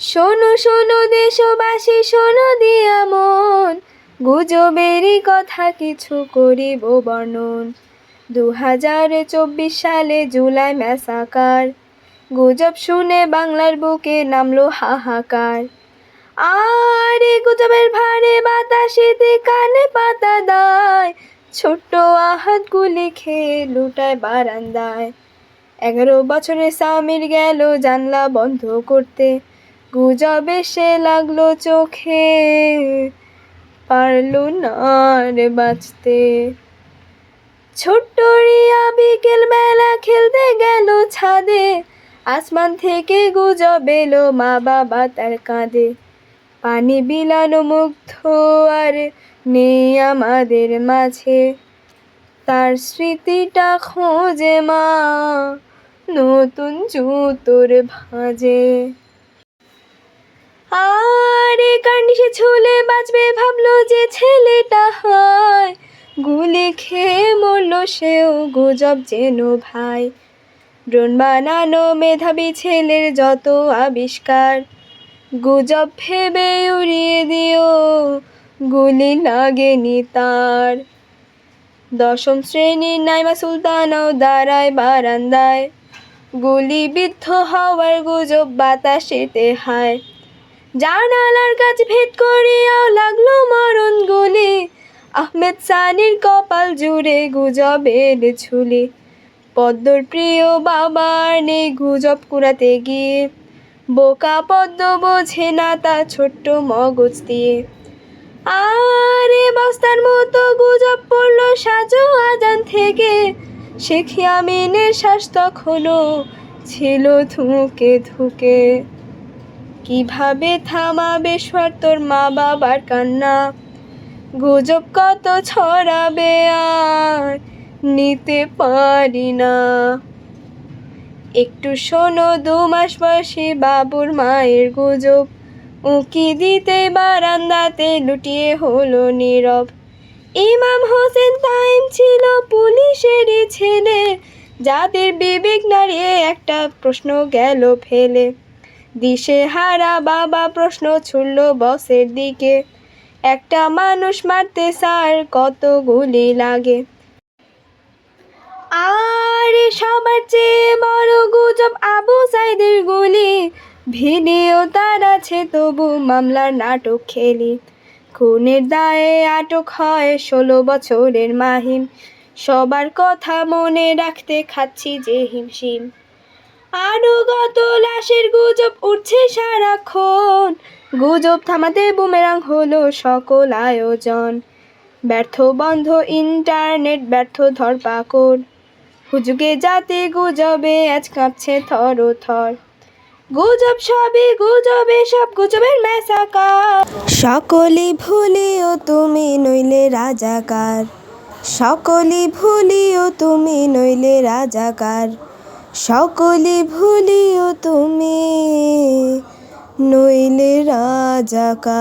শোনো শোনো দেশবাসী, শোনো দিয়া মন। গুজবেরই কথা কিছু করিব বর্ণন। দু হাজার চব্বিশ সালে জুলাই ম্যাসাকার। গুজব শুনে বাংলার বুকে নামলো হাহাকার। আর গুজবের ভারে বাতাসেতে কানে পাতা দায়। ছোট্ট আহাত গুলি খেয়ে লুটায় বারান্দায়। এগারো বছরে সামির গেল জানলা বন্ধ করতে। গুজব এসে লাগল চোখে। পারল না বাঁচতে। ছোট্ট রিয়া বিকেল বেলা খেলতে গেল ছাদে। আসমান থেকে গুজব এলো মা বাবা তার কাঁদে পানি বিলানো মুগ্ধ আর নেই আমাদের মাঝে। তার স্মৃতিটা খোঁজে মা, নতুন জুতোর ভাঁজে। কান্ডিসে ছুলে বাঁচবে ভাবলো যে ছেলেটা হয়। গুলি খেয়ে মরলো সেও, গুজব যেন ভাই। ড্রোন বানানো মেধাবী ছেলের যত আবিষ্কার, গুজব ভেবে উড়িয়ে দিও, গুলি লাগেনি তার। দশম শ্রেণির নাইমা সুলতানাও দাঁড়ায় বারান্দায়। গুলিবিদ্ধ হওয়ার গুজব বাতাসেতে হায়। জানালার কাছ ভেদ করিয়াও লাগল মরণ গুলি আহমেদ সানির কপাল জুড়ে গুজবের ঝুলি। পদ্মর প্রিয় বাবার নেই গুজব কুড়াতে গিয়ে। বোকা পদ্ম বোঝে না তা ছোট্ট মগজ দিয়ে। আরে বস্তার মতো গুজব পড়ল সাজো আজান থেকে। শেখি আমিনের শ্বাস তখনও ছিল ধুকে ধুকে। কীভাবে থামাবে তোর মা বাবার কান্না? গুজব কত ছড়াবে আর নিতে পারি না। একটু শোনো, দু মাস বয়সী বাবুর মায়ের গুজব। উঁকি দিতে বারান্দাতে লুটিয়ে হলো নীরব। ইমাম হোসেন তাইম ছিল পুলিশেরই ছেলে। যাদের বিবেক নাড়িয়ে একটা প্রশ্ন গেল ফেলে। দিশে হারা বাবা প্রশ্ন ছুড়ল বসের দিকে। একটা মানুষ মারতে স্যার কত গুলি লাগে। আর সবার চেয়ে বড় গুজব আবু সাইদের গুলি। ভিডিও তার আছে তবু মামলার নাটক খেলি। খুনের দায়ে আটক হয় ষোলো বছরের মাহিম। সবার কথা মনে রাখতে খাচ্ছি যে হিমশিম। আরও গত লাশের গুজব উঠছে সারাক্ষণ। গুজব থামাতে বুমেরাং হলো সকল আয়োজন। ব্যর্থ বন্ধ ইন্টারনেট, ব্যর্থ ধরপাকড় হুজুগে জাতি গুজবে, আজ কাঁপছে থর ও থর। গুজব সবই গুজবে, সব গুজবের মেসাকার সকলি ভুলিও তুমি নইলে রাজাকার। সকলি ভুলিও তুমি নইলে রাজাকার। সকলি ভুলিও তুমি নইলে রাজাকার।